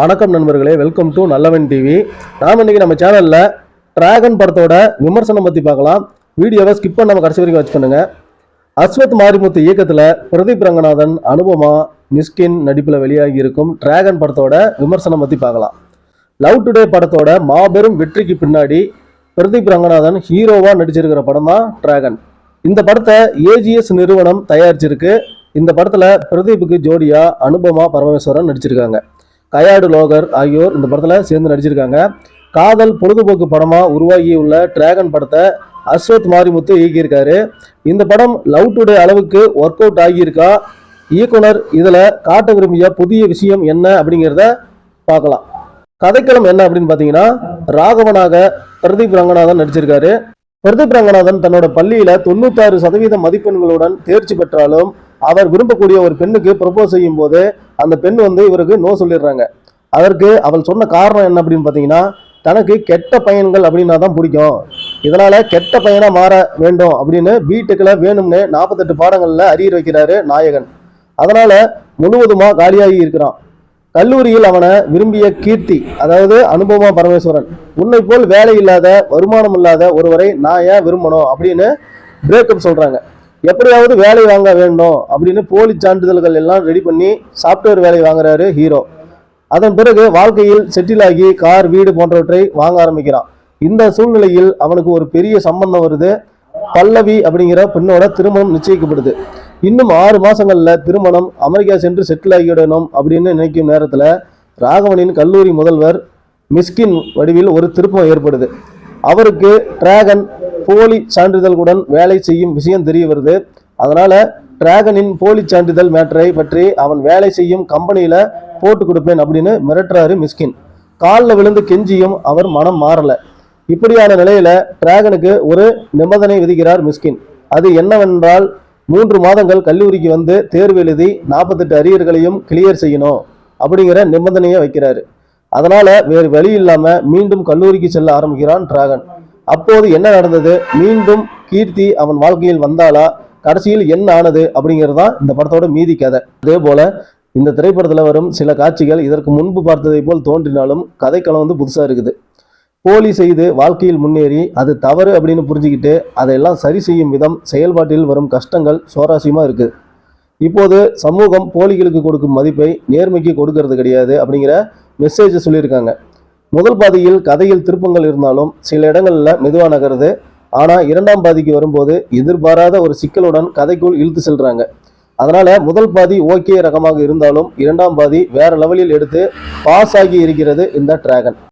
வணக்கம் நண்பர்களே welcome to நல்லவன் டிவி நாம் இன்னைக்கு நம்ம சேனலில் டிராகன் படத்தோட விமர்சனம் பற்றி பார்க்கலாம். வீடியோவை ஸ்கிப் பண்ணாமல் கடைசி வரைக்கும் வச்சு பண்ணுங்க. அஸ்வத் மாரிமுத்து இயக்கத்தில் பிரதீப் ரங்கநாதன் அனுபமா மிஸ்கின் நடிப்பில் வெளியாகி இருக்கும் டிராகன் படத்தோட விமர்சனம் பற்றி பார்க்கலாம். லவ் டுடே படத்தோட மாபெரும் வெற்றிக்கு பின்னாடி பிரதீப் ரங்கநாதன் ஹீரோவாக நடிச்சிருக்கிற படம் தான் டிராகன் இந்த படத்தை ஏஜிஎஸ் நிறுவனம் தயாரிச்சிருக்கு. இந்த படத்தில் பிரதீப்புக்கு ஜோடியாக அனுபமா பரமேஸ்வரன் நடிச்சிருக்காங்க. கயாடு லோகர் ஆகியோர் இந்த படத்தில் சேர்ந்து நடிச்சிருக்காங்க. காதல் பொழுதுபோக்கு படமாக உருவாகியுள்ள டிராகன் படத்தை அஸ்வத் மாரிமுத்து இயக்கியிருக்காரு. இந்த படம் லவ் டுடே அளவுக்கு ஒர்க் அவுட் ஆகியிருக்கா? இயக்குனர் இதில் காட்ட விரும்பிய புதிய விஷயம் என்ன அப்படிங்கிறத பார்க்கலாம். கதைக்களம் என்ன அப்படின்னு பார்த்தீங்கன்னா ராகவனாக பிரதீப் ரங்கநாதன் நடிச்சிருக்காரு. பிரதீப் ரங்கநாதன் தன்னோட பள்ளியில் தொண்ணூத்தாறு சதவீத மதிப்பெண்களுடன் தேர்ச்சி பெற்றாலும் அவர் விரும்பக்கூடிய ஒரு பெண்ணுக்கு ப்ரப்போஸ் செய்யும் போது அந்த பெண் வந்து இவருக்கு நோ சொல்லிடுறாங்க. அதற்கு அவள் சொன்ன காரணம் என்ன அப்படின்னு பார்த்தீங்கன்னா தனக்கு கெட்ட பையன்கள் அப்படின்னா தான் பிடிக்கும். இதனால் கெட்ட பையனாக மாற வேண்டும் அப்படின்னு பிடெக்கில் வேணும்னு நாற்பத்தெட்டு பாடங்களில் அறிய வைக்கிறாரு நாயகன். அதனால் முழுவதுமாக காலியாகி இருக்கிறான். கல்லூரியில் அவனை விரும்பிய கீர்த்தி அதாவது அனுபவமா பரமேஸ்வரன் உன்னை போல் வேலை இல்லாத வருமானம் இல்லாத ஒருவரை நான் ஏன் விரும்பணும் அப்படின்னு பிரேக்கப் சொல்கிறாங்க எப்படியாவது வேலை வாங்க வேண்டும் அப்படின்னு போலி சான்றிதழ்கள் எல்லாம் ரெடி பண்ணி சாஃப்ட்வேர் வேலை வாங்குறாரு ஹீரோ அதன் பிறகு வாழ்க்கையில் செட்டில் ஆகி கார் வீடு போன்றவற்றை வாங்க ஆரம்பிக்கிறான். இந்த சூழ்நிலையில் அவனுக்கு ஒரு பெரிய சம்பந்தம் வருது. பல்லவி அப்படிங்கிற பெண்ணோட திருமணம் நிச்சயிக்கப்படுது. இன்னும் ஆறு மாசங்கள்ல திருமணம் அமெரிக்கா சென்று செட்டில் ஆகிவிடணும் அப்படின்னு நினைக்கும் நேரத்துல ராகவனின் கல்லூரி முதல்வர் மிஸ்கின் வடிவில் ஒரு திருப்பம் ஏற்படுது. அவருக்கு டிராகன் போலி சான்றிதழ்களுடன் வேலை செய்யும் விஷயம் தெரிய வருது. அதனால டிராகனின் போலி சான்றிதழ் மேட்டரை பற்றி அவன் வேலை செய்யும் கம்பெனியில போட்டு கொடுப்பேன் அப்படின்னு மிரட்டுறாரு மிஸ்கின். காலில் விழுந்து கெஞ்சியும் அவர் மனம் மாறல. இப்படியான நிலையில டிராகனுக்கு ஒரு நிபந்தனை விதிக்கிறார் மிஸ்கின். அது என்னவென்றால் மூன்று மாதங்கள் கல்லூரிக்கு வந்து தேர்வு எழுதி நாற்பத்தெட்டு அரியர்களையும் கிளியர் செய்யணும் அப்படிங்கிற நிபந்தனையை வைக்கிறாரு. அதனால வேறு வழி இல்லாம மீண்டும் கல்லூரிக்கு செல்ல ஆரம்பிக்கிறான் டிராகன். அப்போது என்ன நடந்தது? மீண்டும் கீர்த்தி அவன் வாழ்க்கையில் வந்தாளா? கடைசியில் என்ன ஆனது? அப்படிங்கிறது தான் இந்த படத்தோட மீதி கதை. அதே போல இந்த திரைப்படத்தில் வரும் சில காட்சிகள் இதற்கு முன்பு பார்த்ததை போல் தோன்றினாலும் கதைக்களம் வந்து புதுசாக இருக்குது. போலி செய்து வாழ்க்கையில் முன்னேறி அது தவறு அப்படின்னு புரிஞ்சுக்கிட்டு அதையெல்லாம் சரி செய்யும் விதம் செயல்பாட்டில் வரும் கஷ்டங்கள் சுவாரஸ்யமாக இருக்குது இப்போது சமூகம் போலிகளுக்கு கொடுக்கும் மதிப்பை நேர்மைக்கு கொடுக்கறது கிடையாது அப்படிங்கிற மெசேஜை சொல்லியிருக்காங்க. முதல் பாதியில் கதையில் திருப்பங்கள் இருந்தாலும் சில இடங்களில் மெதுவாக நகருது. ஆனால் இரண்டாம் பாதிக்கு வரும்போது எதிர்பாராத ஒரு சிக்கலுடன் கதைக்குள் இழுத்து செல்கிறாங்க அதனால் முதல் பாதி ஓகே ரகமாக இருந்தாலும் இரண்டாம் பாதி வேற லெவலில் எடுத்து பாஸ் ஆகி இருக்கிறது இந்த டிராகன்.